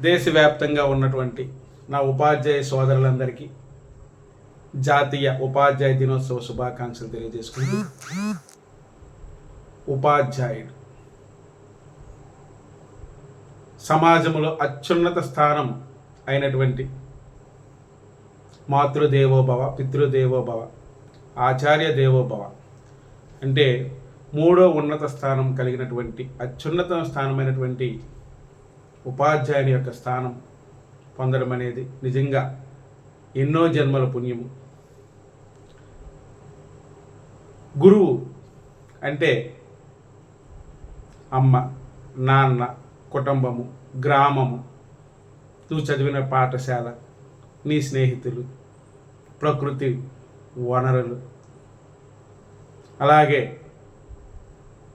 దేశవ్యాప్తంగా ఉన్నటువంటి నా ఉపాధ్యాయ సోదరులందరికీ జాతీయ ఉపాధ్యాయ దినోత్సవ శుభాకాంక్షలు తెలియజేసుకుంటూ ఉపాధ్యాయుడు. సమాజంలో అత్యున్నత స్థానం అయినటువంటి మాతృదేవోభవ పితృదేవోభవ ఆచార్య దేవోభవ అంటే మూడో ఉన్నత స్థానం కలిగినటువంటి అత్యున్నత స్థానమైనటువంటి ఉపాధ్యాయుని యొక్క స్థానం పొందడం అనేది నిజంగా ఎన్నో జన్మల పుణ్యము. గురువు అంటే అమ్మ నాన్న కుటుంబము గ్రామము. నువ్వు చదివిన పాఠశాల నీ స్నేహితులు ప్రకృతి వనరులు. అలాగే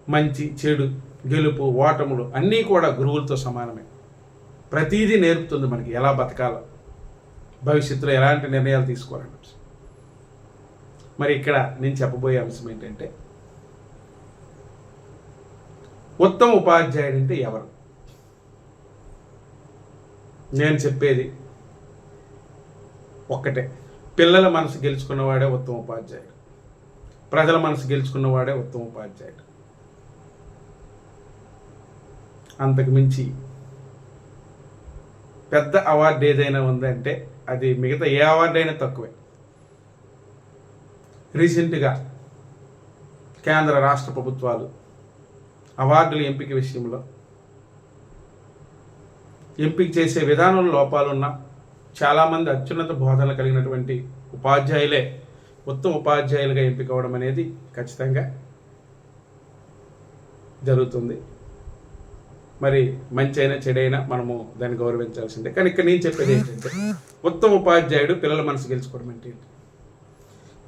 మంచి చెడు గెలుపు ఓటములు అన్నీ కూడా గురువులతో సమానమే. ప్రతీదీ నేర్పుతుంది మనకి. ఎలా బతకాలో. భవిష్యత్తులో ఎలాంటి నిర్ణయాలు తీసుకోవాలని మరి ఇక్కడ నేను చెప్పబోయే అంశం ఏంటంటే ఉత్తమ ఉపాధ్యాయుడు అంటే ఎవరు? నేను చెప్పేది ఒక్కటే. పిల్లల మనసు గెలుచుకున్నవాడే ఉత్తమ ఉపాధ్యాయుడు. ప్రజల మనసు గెలుచుకున్నవాడే ఉత్తమ ఉపాధ్యాయుడు. అంతకు మించి పెద్ద అవార్డు ఏదైనా ఉందంటే అది మిగతా ఏ అవార్డు అయినా తక్కువే. రీసెంట్గా కేంద్ర రాష్ట్ర ప్రభుత్వాలు అవార్డుల ఎంపిక విషయంలో ఎంపిక చేసే విధానంలో లోపాలున్న చాలామంది అత్యున్నత బోధనలు కలిగినటువంటి ఉపాధ్యాయులే ఉత్తమ ఉపాధ్యాయులుగా ఎంపిక అవడం అనేది ఖచ్చితంగా జరుగుతుంది. మరి మంచి అయినా చెడైనా మనము దాన్ని గౌరవించాల్సిందే. కానీ ఇక్కడ నేను చెప్పేది ఏంటంటే ఉత్తమ ఉపాధ్యాయుడు పిల్లల మనసు గెలుచుకోవడం అంటే ఏంటి?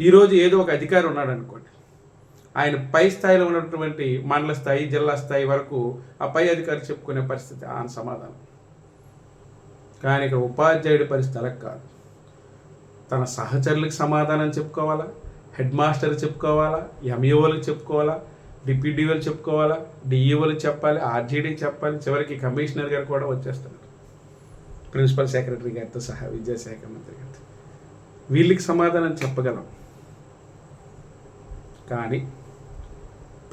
ఈరోజు ఏదో ఒక అధికారి ఉన్నాడు అనుకోండి. ఆయన పై స్థాయిలో ఉన్నటువంటి మండల స్థాయి జిల్లా స్థాయి వరకు ఆ పై అధికారి చెప్పుకునే పరిస్థితి ఆయన సమాధానం. కానీ ఇక్కడ ఉపాధ్యాయుడి పరిస్థితి అలా కాదు. తన సహచరులకు సమాధానం చెప్పుకోవాలా? హెడ్ మాస్టర్ చెప్పుకోవాలా? ఎంఈఓలకు చెప్పుకోవాలా? డిప్యూటీఓలు చెప్పుకోవాలా? డిఈఓలు చెప్పాలి ఆర్జీడీ చెప్పాలి చివరికి కమిషనర్ గారు కూడా వచ్చేస్తున్నారు. ప్రిన్సిపల్ సెక్రటరీ గారితో సహా విద్యాశాఖ మంత్రి గారితో. వీళ్ళకి సమాధానం చెప్పగలం. కానీ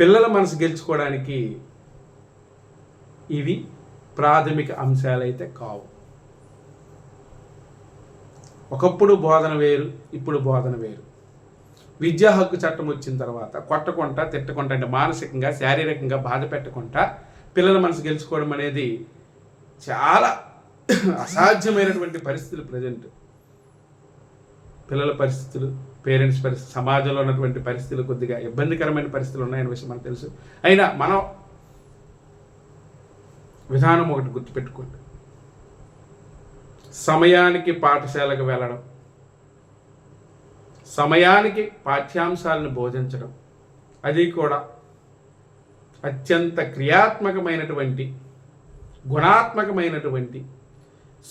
పిల్లల మనసు గెలుచుకోవడానికి ఇవి ప్రాథమిక అంశాలైతే కావు. ఒకప్పుడు బోధన వేరు ఇప్పుడు బోధన వేరు. విద్యా హక్కు చట్టం వచ్చిన తర్వాత కొట్టకుండా తిట్టకుండా అంటే మానసికంగా శారీరకంగా బాధ పెట్టకుండా పిల్లల మనసు గెలుచుకోవడం అనేది చాలా అసాధ్యమైనటువంటి పరిస్థితులు ప్రజెంట్ పిల్లల పరిస్థితులు పేరెంట్స్ పరిస్థితి సమాజంలో ఉన్నటువంటి పరిస్థితులు కొద్దిగా ఇబ్బందికరమైన పరిస్థితులు ఉన్నాయనే విషయం మనకు తెలుసు. అయినా మనం విధానం ఒకటి గుర్తుపెట్టుకోండి. సమయానికి పాఠశాలకు వెళ్ళడం సమయానికి పాఠ్యాంశాలను బోధించడం. అది కూడా అత్యంత క్రియాత్మకమైనటువంటి గుణాత్మకమైనటువంటి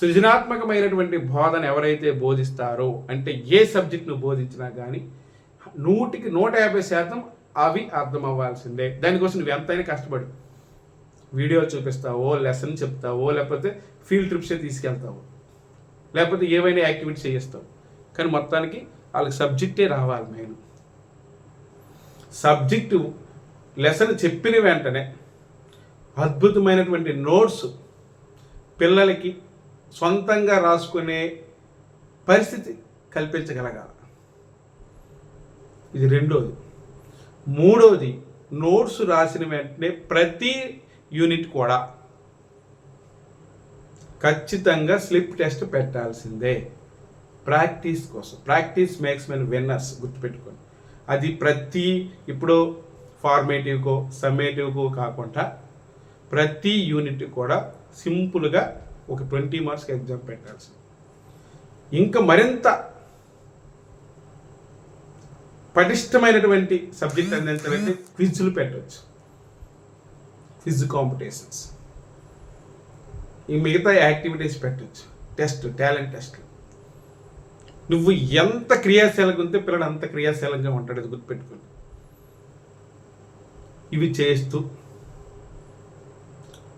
సృజనాత్మకమైనటువంటి బోధన ఎవరైతే బోధిస్తారో అంటే ఏ సబ్జెక్ట్ను బోధించినా కానీ నూటికి నూట యాభై శాతం అవి అర్థమవ్వాల్సిందే. దానికోసం నువ్వు ఎంతైనా కష్టపడు. వీడియో చూపిస్తావో లెసన్ చెప్తావో లేకపోతే ఫీల్డ్ ట్రిప్సే తీసుకెళ్తావు లేకపోతే ఏవైనా యాక్టివిటీ చేయిస్తావు. కానీ మొత్తానికి వాళ్ళకి సబ్జెక్టే రావాలి మెయిన్. సబ్జెక్టు లెసన్ చెప్పిన వెంటనే అద్భుతమైనటువంటి నోట్స్ పిల్లలకి సొంతంగా రాసుకునే పరిస్థితి కల్పించగలగాలి. ఇది రెండోది. మూడోది నోట్స్ రాసిన వెంటనే ప్రతి యూనిట్ కూడా ఖచ్చితంగా స్లిప్ టెస్ట్ పెట్టాల్సిందే. ప్రాక్టీస్ కోసం. ప్రాక్టీస్ మేక్స్ మెన్ విన్నర్స్ గుర్తుపెట్టుకోండి. అది ప్రతి ఇప్పుడు ఫార్మేటివ్కో సమ్మేటివ్కో కాకుండా ప్రతి యూనిట్ కూడా సింపుల్గా ఒక ట్వంటీ మార్క్స్కి ఎగ్జామ్ పెట్టాల్సింది. ఇంకా మరింత పటిష్టమైనటువంటి సబ్జెక్ట్ అందించాలంటే క్విజ్లు పెట్టవచ్చు క్విజ్ కాంపిటీషన్స్. ఈ మిగతా యాక్టివిటీస్ పెట్టచ్చు. టెస్ట్ టాలెంట్ టెస్ట్ నువ్వు ఎంత క్రియాశీలంగా ఉంటే పిల్లడు అంత క్రియాశీలంగా ఉంటాడు అది గుర్తుపెట్టుకోండి. ఇవి చేస్తూ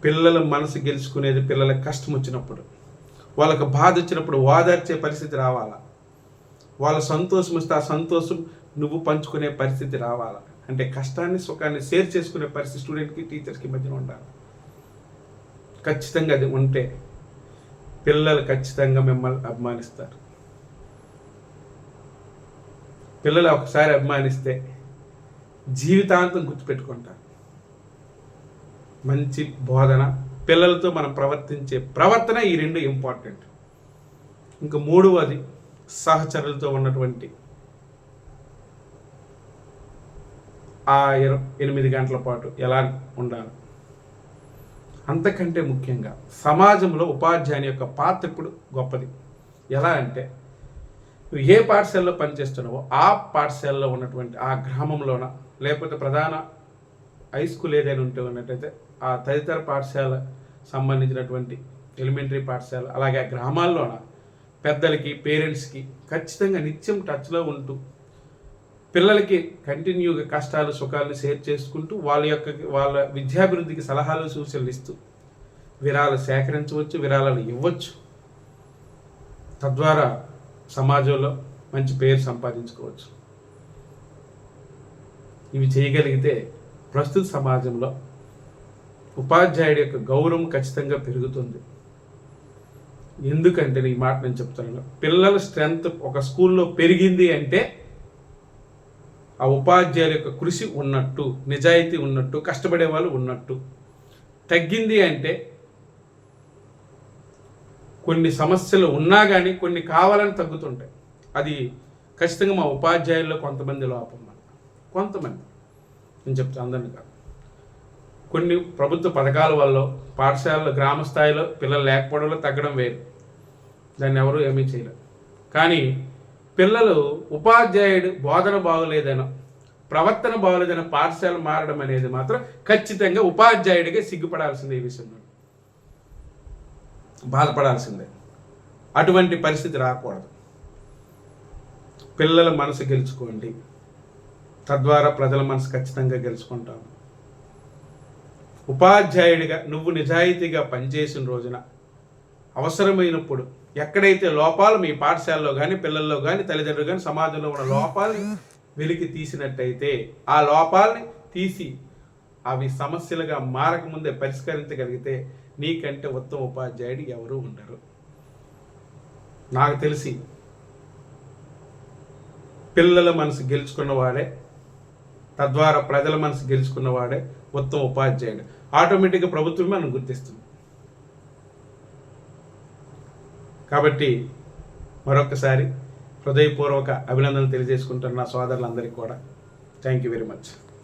పిల్లల మనసు గెలుచుకునేది పిల్లలకు కష్టం వచ్చినప్పుడు వాళ్ళకి బాధ వచ్చినప్పుడు ఓదార్చే పరిస్థితి రావాలా? వాళ్ళ సంతోషం వస్తే ఆ సంతోషం నువ్వు పంచుకునే పరిస్థితి రావాలా? అంటే కష్టాన్ని సుఖాన్ని షేర్ చేసుకునే పరిస్థితి స్టూడెంట్కి టీచర్స్కి మధ్యన ఉండాలి. ఖచ్చితంగా అది ఉంటే పిల్లలు ఖచ్చితంగా మిమ్మల్ని అభిమానిస్తారు. పిల్లలు ఒకసారి అభిమానిస్తే జీవితాంతం గుర్తుపెట్టుకుంటారు. మంచి బోధన పిల్లలతో మనం ప్రవర్తించే ప్రవర్తన ఈ రెండు ఇంపార్టెంట్ ఇంకా మూడవది సహచరులతో ఉన్నటువంటి ఆ ఇర- ఎనిమిది గంటల పాటు ఎలా ఉండాలి? అంతకంటే ముఖ్యంగా సమాజంలో ఉపాధ్యాయుని యొక్క పాత్ర ఇప్పుడు గొప్పది? ఎలా అంటే నువ్వు ఏ పాఠశాలలో పనిచేస్తున్నావో ఆ పాఠశాలలో ఉన్నటువంటి ఆ గ్రామంలోన లేకపోతే ప్రధాన హై స్కూల్ ఏదైనా ఉంటే ఉన్నట్టయితే ఆ తదితర పాఠశాల సంబంధించినటువంటి ఎలిమెంటరీ పాఠశాల అలాగే ఆ గ్రామాల్లోన పెద్దలకి పేరెంట్స్కి ఖచ్చితంగా నిత్యం టచ్లో ఉంటూ పిల్లలకి కంటిన్యూగా కష్టాలు సుఖాలు షేర్ చేసుకుంటూ వాళ్ళ యొక్క వాళ్ళ విద్యాభివృద్ధికి సలహాలు సూచనలు ఇస్తూ విరాళాలు సేకరించవచ్చు విరాళాలు ఇవ్వచ్చు. తద్వారా సమాజంలో మంచి పేరు సంపాదించుకోవచ్చు. ఇవి చేయగలిగితే ప్రస్తుత సమాజంలో ఉపాధ్యాయుడి యొక్క గౌరవం ఖచ్చితంగా పెరుగుతుంది. ఎందుకంటే ఈ మాట నేను చెప్తున్నాను పిల్లల స్ట్రెంగ్త్ ఒక స్కూల్లో పెరిగింది అంటే ఆ ఉపాధ్యాయుల యొక్క కృషి ఉన్నట్టు నిజాయితీ ఉన్నట్టు కష్టపడే వాళ్ళు ఉన్నట్టు. తగ్గింది అంటే కొన్ని సమస్యలు ఉన్నా కానీ కొన్ని కావాలని తగ్గుతుంటాయి. అది ఖచ్చితంగా మా ఉపాధ్యాయుల్లో కొంతమంది లోపం అన్నమాట. కొంతమంది. నేను చెప్తాను అందరిని కాదు. కొన్ని ప్రభుత్వ పథకాల వల్ల పాఠశాలలో గ్రామ స్థాయిలో పిల్లలు లేకపోవడంలో తగ్గడం వేరు. దాన్ని ఎవరు ఏమీ చేయలేరు. కానీ పిల్లలు ఉపాధ్యాయుడు బోధన బాగోలేదనో ప్రవర్తన బాగోలేదనో పాఠశాల మారడం అనేది మాత్రం ఖచ్చితంగా ఉపాధ్యాయుడిగా సిగ్గుపడాల్సిందే ఈ విషయంలో. బాధపడాల్సిందే. అటువంటి పరిస్థితి రాకూడదు. పిల్లల మనసు గెలుచుకోండి. తద్వారా ప్రజల మనసు ఖచ్చితంగా గెలుచుకుంటాము ఉపాధ్యాయుడిగా నువ్వు నిజాయితీగా పనిచేసిన రోజున అవసరమైనప్పుడు ఎక్కడైతే లోపాలు మీ పాఠశాలలో కానీ పిల్లల్లో కానీ తల్లిదండ్రులు కానీ సమాజంలో ఉన్న లోపాలని వెలికి తీసినట్టయితే ఆ లోపాలని తీసి అవి సమస్యలుగా మారకముందే పరిష్కరించగలిగితే నీకంటే ఉత్తమ ఉపాధ్యాయుడు ఎవరు ఉండరు. నాకు తెలిసి పిల్లల మనసు గెలుచుకున్నవాడే తద్వారా ప్రజల మనసు గెలుచుకున్నవాడే ఉత్తమ ఉపాధ్యాయుడు. ఆటోమేటిక్గా ప్రభుత్వమే మనం గుర్తిస్తుంది. కాబట్టి మరొకసారి హృదయపూర్వక అభినందనలు తెలియజేసుకుంటున్న సోదరులందరికీ కూడా. Thank you very much